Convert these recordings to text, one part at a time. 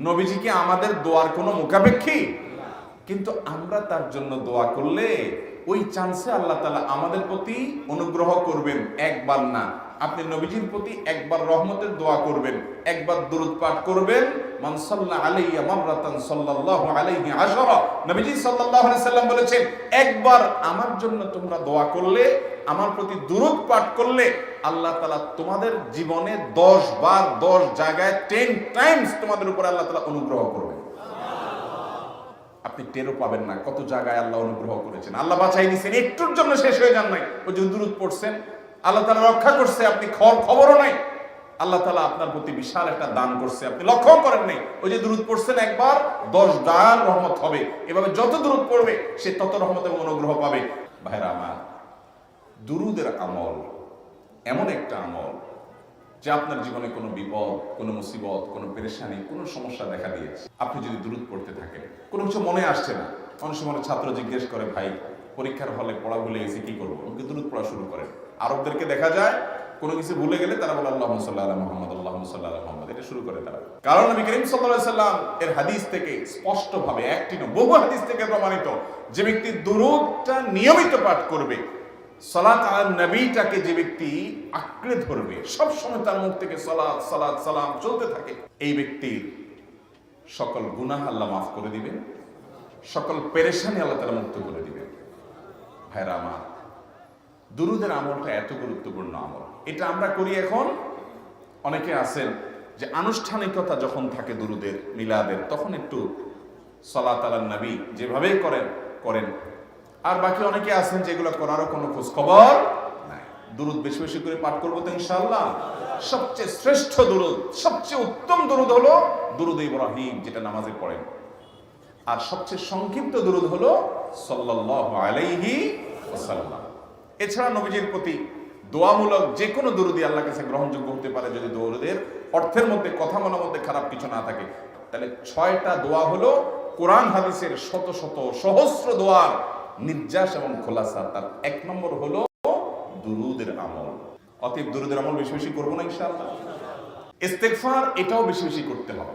নবীজি কি আমাদের দোয়ার কোনো মুখাপেক্ষী? কিন্তু আমরা তার জন্য দোয়া করলে ওই চান্সে আল্লাহ তালা আমাদের প্রতি অনুগ্রহ করবেন, একবার না। আপনি নবীজির প্রতি একবার রহমতের দোয়া করবেন, একবার দুরুদ পাঠ করবেন আলাইহি বলেছেন, একবার আমার জন্য তোমরা দোয়া করলে, আমার প্রতি পাঠ করলে, আল্লাহ তোমাদের জীবনে জায়গায় টাইমস তোমাদের উপরে আল্লাহ অনুগ্রহ করবেন। আপনি টেরও পাবেন না কত জায়গায় আল্লাহ অনুগ্রহ করেছেন। আল্লাহ বাছাই দিয়েছেন একটুর জন্য শেষ হয়ে যান নাই। ওই যে দূরত পড়ছেন আল্লাহ তালা রক্ষা করছে, আপনি খবর, খবরও নাই। আল্লাহ তালা আপনার প্রতি বিশাল একটা দান করছে, আপনি লক্ষ্য করেন নাই। ওই যে দূরত পড়ছেন একবার, দশ দান রহমত হবে। এভাবে যত দূরত পড়বে, সে তত রহমত এবং অনুগ্রহ পাবে। ভাইরা আমার, দুরুদের আমল এমন একটা আমল যে আপনার জীবনে কোনো বিপদ, কোনো মুসিবত, কোনো পেরেশানি, কোনো সমস্যা দেখা দিয়েছে। আপনি যদি দূরত পড়তে থাকেন, কোনো কিছু মনে আসছে না। অনেক সময় ছাত্র জিজ্ঞেস করে, ভাই পরীক্ষার হলে পড়া ভুলে গেছে, কি করব? ওকে দূরত পড়া শুরু করেন। আরবদেরকে দেখা যায়, কোনো কিছু ভুলে গেলে তারা বলে, আল্লাহ সাল্লাহ মোহাম্মদ, আল্লাহ সাল্লাহ মোহাম্মদ। এটা শুরু করে তারা। কারণ নবী করিম সাল্লাহ এর হাদিস থেকে স্পষ্ট ভাবে একটি বহু হাদিস থেকে প্রমাণিত। যে ব্যক্তি দুরুদটা নিয়মিত পাঠ করবে, সালাত আর নবীটাকে যে ব্যক্তি আঁকড়ে ধরবে সব সময় তার মুখ থেকে সালাত সালাত, সালাম চলতে থাকে, এই ব্যক্তির সকল গুনাহ আল্লাহ মাফ করে দিবেন, সকল পেরেশানি আল্লাহ তারা মুক্ত করে দিবেন। ভাইরা আমার দুরুদের আমলটা এত গুরুত্বপূর্ণ আমল। এটা আমরা করি এখন। অনেকে আছেন যে আনুষ্ঠানিকতা যখন থাকে দুরুদের, মিলাদের, তখন একটু সলাত আলান নবী যেভাবে করেন করেন। আর বাকি অনেকে আছেন যেগুলো করারও কোনো খোঁজ খবর নাই। দুরুদ বেশি বেশি করে পাঠ করব তো ইনশাল্লাহ সবচেয়ে শ্রেষ্ঠ দুরুদ, সবচেয়ে উত্তম দুরুদ হলো দুরুদ ইব্রাহিম, যেটা নামাজে পড়েন। আর সবচেয়ে সংক্ষিপ্ত দুরুদ হল সাল্লাল্লাহু আলাইহি এছাড়া নবীজির প্রতি দোয়ামূলক যে কোনো দুরুদি আল্লাহ কাছে গ্রহণযোগ্য হতে পারে যদি দৌড়দের অর্থের মধ্যে, কথা মনের মধ্যে খারাপ কিছু না থাকে। তাহলে ছয়টা দোয়া হলো কোরআন, হাদিসের শত শত সহস্র দোয়ার নির্যাস এবং খোলাসা। তার এক নম্বর হলো দুরুদের আমল। অতএব দুরুদের আমল বেশি বেশি করব না ইনশাআল্লাহ। ইস্তেগফার এটাও বেশি বেশি করতে হবে।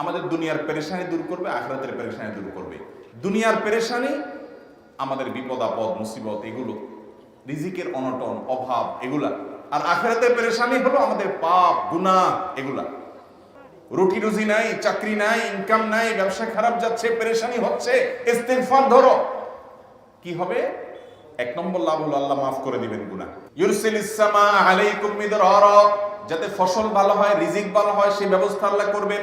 আমাদের দুনিয়ার পেরেশানি দূর করবে, আখরাতের পেরেশানি দূর করবে। দুনিয়ার পেরেশানি, আমাদের বিপদ, আপদ, মুসিবত, এগুলো, রিজিকের অনটন, অভাব, এগুলা। আর আখরাতের পেরেশানি হলো আমাদের পাপ, গুনাহ, এগুলা। রুটি রুজি নাই, চাকরি নাই ইনকাম নাই, ব্যবসা খারাপ যাচ্ছে, পেরেশানি হচ্ছে, ইস্তেগফার ধরো। কি হবে? এক নম্বর লাভ হলো আল্লাহ মাফ করে দিবেন গুনাহ। ইউরসিলিস সামা আলাইকুম মিদরারা, যাতে ফসল ভালো হয়, রিজিক ভালো হয় সেই ব্যবস্থা আল্লাহ করবেন।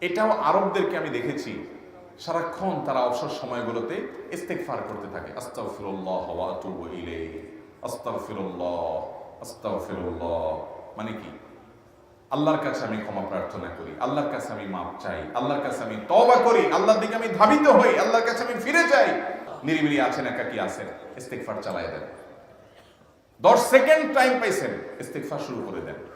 এটাও আরবদেরকে আমি দেখেছি, সারাক্ষণ তারা অবসর সময়গুলোতে ইস্তেগফার করতে থাকে। আস্তাগফিরুল্লাহ ওয়া আতুবু ইলাইহি। আস্তাগফিরুল্লাহ আস্তাগফিরুল্লাহ। মানে কি? আল্লাহর কাছে আমি ক্ষমা প্রার্থনা করি, আল্লাহর কাছে আমি মাপ চাই, আল্লাহর কাছে আমি তওবা করি, আল্লাহর দিকে আমি ধাবিত হই, আল্লাহর কাছে আমি ফিরে যাই। নিরিবিলি আছেন, একাকি আছেন, ইস্তেগফার চালায় দেন। দশ সেকেন্ড টাইম পাইছেন, ইস্তেগফার শুরু করে দেন।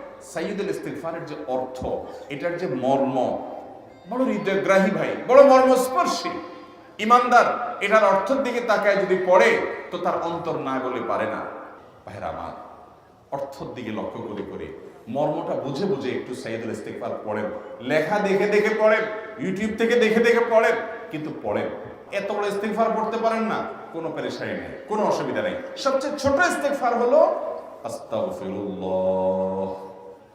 সাইয়্যিদুল ইস্তেগফারের যে অর্থ, এটার যে মর্ম, বড় হৃদয়গ্রাহী ভাই, বড় মর্মস্পর্শী, ইমানদার, এটার অর্থের দিকে তাকায় যদি পড়ে, তো তার অন্তর না বলে পারে না। ভাইরা আমার, অর্থর দিকে লক্ষ্য করে করে, মর্মটা বুঝে বুঝে একটু সাইদুল ইস্তেকবার পড়েন। লেখা দেখে দেখে পড়েন ইউটিউব থেকে দেখে দেখে পড়েন, কিন্তু পড়েন। এত বড় ইস্তেকফার পড়তে পারেন না, কোনো পেরেশানি নেই, কোনো অসুবিধা নেই। সবচেয়ে ছোট ইস্তেকফার হলো, আস্তাগফিরুল্লাহ।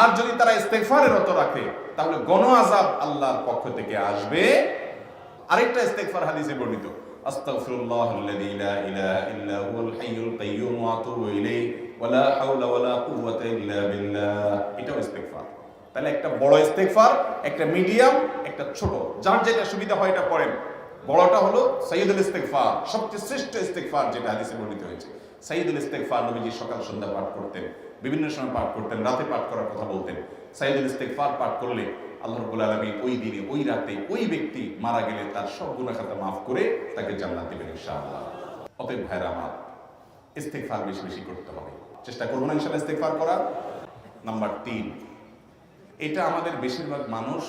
আর যদি তারা ইস্তেগফারে রত রাখে, তাহলে গণ আজাব আল্লাহর পক্ষ থেকে আসবে। আরেকটা ইস্তেগফার হাদিসে বর্ণিত তাহলে একটা বড় ইস্তেগফার, একটা মিডিয়াম, একটা ছোট। যার যেটা সুবিধা হয় এটা পড়েন। বড়টা হলো সাইয়্যিদুল ইস্তেগফার, সবচেয়ে শ্রেষ্ঠ ইস্তেগফার যেটা হাদিসে বর্ণিত হয়েছে। সাইয়্যিদুল ইস্তেগফার নবীজি সকাল সন্ধ্যা পাঠ করতেন। বিভিন্ন সময় পাঠ করতেন, রাতে পাঠ করার কথা বলতেন। সাইয়্যিদুল ইস্তেগফার পাঠ করলে আল্লাহ রাব্বুল আলামিন ওই দিনে, ওই রাতে ওই ব্যক্তি মারা গেলে তার সব গুনাহ খাতা মাফ করে তাকে জান্নাত দেবেন ইনশাআল্লাহ। অতএব ভাইরা আমার, ইস্তেগফার বেশি বেশি করতে হবে। চেষ্টা করব না ইনশাআল্লাহ ইস্তেগফার করা নাম্বার তিন, এটা আমাদের বেশিরভাগ মানুষ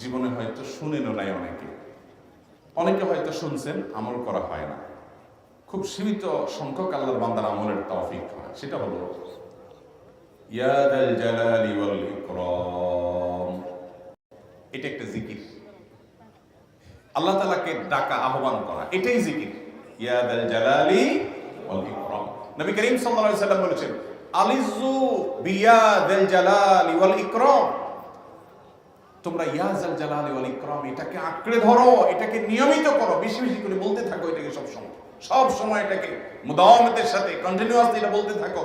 জীবনে হয়তো শুনেনও নাই অনেকে। অনেকে হয়তো শুনছেন, আমল করা হয় না। খুব সীমিত সংখ্যক আল্লাহর বান্দার আমলের তৌফিক হয়। সেটা হলো এটা একটা জিকির। আল্লাহ তাআলাকে ডাকা, আহ্বান করা, এটাই জিকির। ইয়া দাল জালালি ওয়াল ইকরাম। নবী করিম সাল্লাল্লাহু আলাইহি সাল্লাম বলেছেন আলিজু বিয়া দাল জালালি ওয়াল ইকরাম। তোমরা ইয়াজাল জালালি ওয়াল ইকরাম, এটাকে আঁকড়ে ধরো, এটাকে নিয়মিত করো, বেশি বেশি করে বলতে থাকো এটাকে সব সময় সব সময় এটাকে মুদাওয়ামতের সাথে কন্টিনিউয়াসলি এটা বলতে থাকো।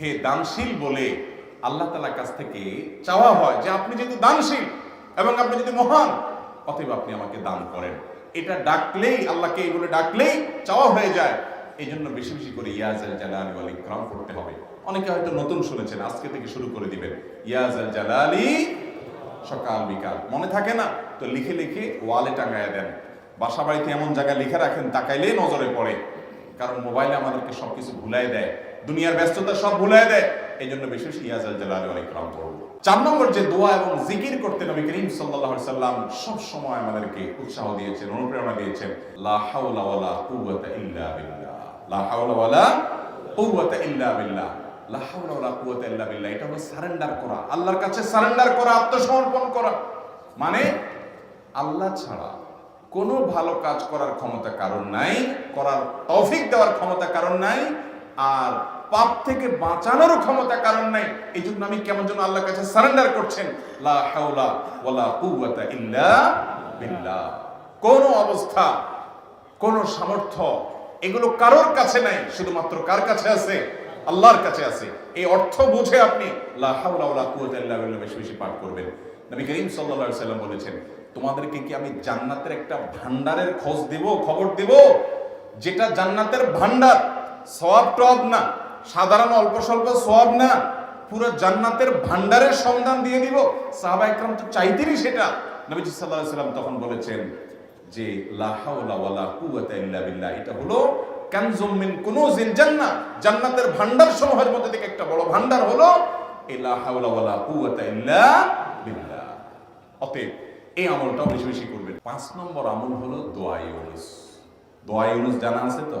হে দানশীল বলে আল্লাহ তালার কাছ থেকে চাওয়া হয় যে আপনি যেহেতু দানশীল এবং আপনি যদি মহান, অতএব আপনি আমাকে দান করেন। এটা ডাকলেই, আল্লাহকে এই বলে ডাকলেই চাওয়া হয়ে যায়। এই জন্য বেশি বেশি করে ইয়াজাল জালালি ওয়াল ইকরাম করতে হবে। অনেকে হয়তো নতুন শুনেছেন, আজকে থেকে শুরু করে দিবেন। ইয়াজাল জালালি, সকাল বিকাল। মনে থাকে না? তো লিখে লিখে ওয়ালে টাঙ্গায় দেন। বাসা বাড়িতে এমন জায়গায় লিখে রাখেন, তাকাইলেই নজরে পড়ে। কারণ মোবাইলে আমাদেরকে সবকিছু ভুলাই দেয়। দুনিয়ার ব্যস্ততা সব ভুলাই দেয়। এই জন্য বেশি বেশি ইয়াজাল জালালি ওয়াল ইকরাম করব চার নম্বর যে দোয়া এবং জিকির করতে নবী করিম আলাইহি সাল্লাম সব সময় আমাদেরকে উৎসাহ দিয়েছেন, অনুপ্রেরণা দিয়েছেন, লা হাওলা ওয়ালা কুওয়াতা ইল্লা বিল্লাহ। লা হাওলা ওয়ালা কুওয়াতা ইল্লা বিল্লাহ। লা হাওলা ওয়ালা কুওয়াতা ইল্লা বিল্লাহ। এটা হলো সারেন্ডার করা, আল্লাহর কাছে সারেন্ডার করা, আত্মসমর্পণ করা। মানে আল্লাহ ছাড়া কোনো ভালো কাজ করার ক্ষমতা কারণ নাই, করার তৌফিক দেওয়ার ক্ষমতা কারণ নাই আর পাপ থেকে বাঁচানোরও ক্ষমতা কারণ নাই। এই জন্য আমি কেমন যেন আল্লাহর কাছে সারেন্ডার করছেন। লা হাওলা কোন অবস্থা, কোন সামর্থ্য এগুলো কারোর কাছে নাই, শুধুমাত্র কার কাছে আছে? আল্লাহর কাছে আছে। এই অর্থ বুঝে আপনি লা হাওলা বেশি বেশি পাঠ করবেন। নবী করিম সাল্লাল্লাহু সাল্লাম বলেছেন, তোমাদেরকে কি আমি জান্নাতের একটা ভান্ডারের খোঁজ দেব, খবর দেব? যেটা জান্নাতের ভান্ডার সওয়াব টব না, সাধারণ অল্প স্বল্প সব না, পুরো জান্নাতের ভান্ডারের সন্ধান দিয়ে দিব। সাহাবা তো চাইতেনই সেটা। নবীজি আলাইহি সাল্লাম তখন বলেছেন যে এটা হলো মিন কুনুজিল জান্নাহ। জান্নাতের ভান্ডার সমূহের মধ্যে থেকে একটা বড় ভান্ডার হলো বিল্লাহ। অতএব এই আমলটাও বেশি বেশি করবেন। পাঁচ নম্বর আমল হলো দোয়া ইউনুস জানা আছে তো?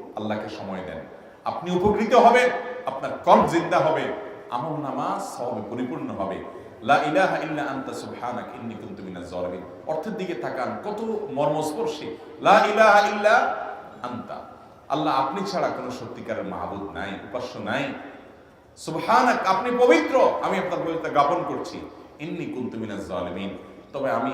আল্লাহকে সময় দেন। আপনি উপকৃত হবেন, আপনার কম জিন্দা হবে, আমল নামা সবে পরিপূর্ণ হবে। লা ইলাহা ইল্লা আনতা সুবহানাক, ইন্নী কুনতু মিনাজ জালিমিন। অর্থের দিকে তাকান, কত মর্মস্পর্শী। লা ইলাহা ইল্লা আনতা। আল্লাহ আপনি ছাড়া কোনো সত্যিকারের মাহবুদ নাই, উপাস্য নাই। সুবহানাক, আপনি পবিত্র, আমি আপনার পবিত্রতা জ্ঞাপন করছি। ইন্নী কুনতু মিনাজ জালিমিন। তবে আমি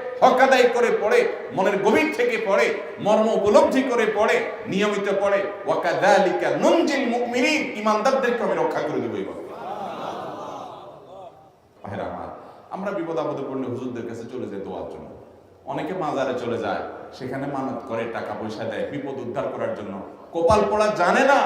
হকাদাই করে পড়ে, মনের গভীর থেকে পড়ে, মর্ম উপলব্ধি করে পড়ে, নিয়মিত পড়ে। ওয়াকাদালিকা নুনজিল মুমিনিন ইমানদারদেরকে আমি রক্ষা করে দেবো আমার, আমরা বিপদ আপদে পড়লে হুজুরদের কাছে চলে যাই দোয়ার জন্য। অনেকে মাজারে চলে যায়, সেখানে মানত করে, টাকা পয়সা দেয়, বিপদ উদ্ধার করার জন্য। কপাল পড়া জানে না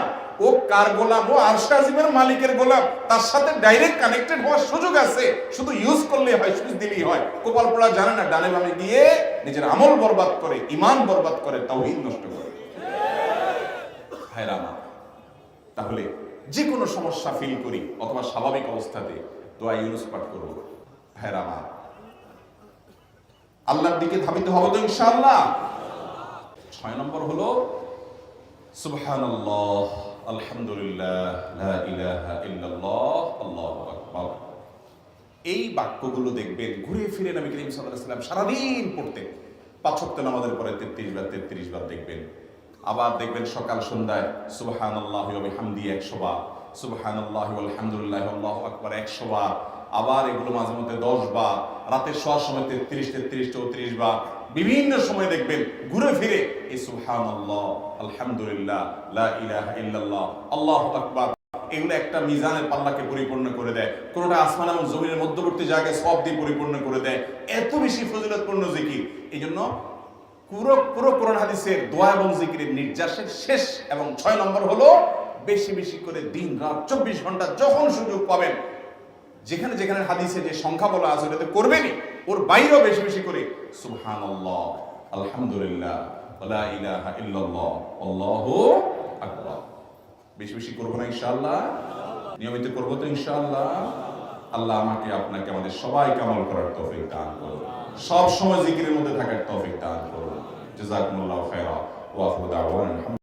ও কার গোলাম? ও আরশ আজিমের মালিকের গোলাম। তার সাথে ডাইরেক্ট কানেক্টেড হওয়ার সুযোগ আছে। শুধু ইউজ করলে হয় সুইচ দিলেই হয়। কোপাল পড়া জানে না, ডানে বামে গিয়ে নিজের আমল বরবাদ করে ইমান বরবাদ করে, তাওহীদ নষ্ট করে। ভাইরা তাহলে যে কোনো সমস্যা ফিল করি অথবা স্বাভাবিক অবস্থাতে দোয়া ইউনুস পাঠ করব। ভাইরা আল্লাহর দিকে ধাবিত হব তো ইনশাআল্লাহ। ছয় নম্বর হলো, সুবহানাল্লাহ। আলহামদুলিল্লাহ আল্লাহু এই বাক্যগুলো দেখবেন, ঘুরে ফিরে নবী করিম ওয়াসাল্লাম সারাদিন পড়তেন পাঁচ ওয়াক্ত নামাজের পরে 33 বার 33 বার দেখবেন। আবার দেখবেন সকাল সন্ধ্যায়, সুবহানাল্লাহি ওয়া বিহামদি 100 বার, সুবহানাল্লাহি ওয়া আলহামদুলিল্লাহ, আল্লাহু আকবার 100 বার। আবার এগুলো মাঝে মধ্যে 10 বার, রাতে শোয়ার সময় 33 33 34 বার বিভিন্ন সময় দেখবেন ঘুরে ফিরে এই সুবহানাল্লাহ, আলহামদুলিল্লাহ, লা ইলাহা ইল্লাল্লাহ, আল্লাহু আকবার। এগুলো একটা মিজানের পাল্লাকে পরিপূর্ণ করে দেয়। কোনটা আসমান এবং জমিনের মধ্যবর্তী জায়গায় সব দিয়ে পরিপূর্ণ করে দেয়। এত বেশি ফজিলতপূর্ণ জিকির। এই জন্য পুরো পুরো কোরআন হাদিসের দোয়া এবং জিকিরের নির্যাসের শেষ এবং ছয় নম্বর হলো, বেশি বেশি করে দিন রাত চব্বিশ ঘণ্টা যখন সুযোগ পাবেন, যেখানে যেখানে হাদিসে যে সংখ্যা বলা আছে, ওটাতে করবেনই। ওর বাইরেও বেশি বেশি করে, সুবহানাল্লাহ, আলহামদুলিল্লাহ বেশি বেশি করব না নিয়মিত করব তো আল্লাহ আমাকে, আপনাকে, আমাদের সবাইকে আমল করার তৌফিক দান করুন। সব সময় জিকিরের মধ্যে থাকার তৌফিক দান করুন। জাযাকুমুল্লাহু দাওয়ানা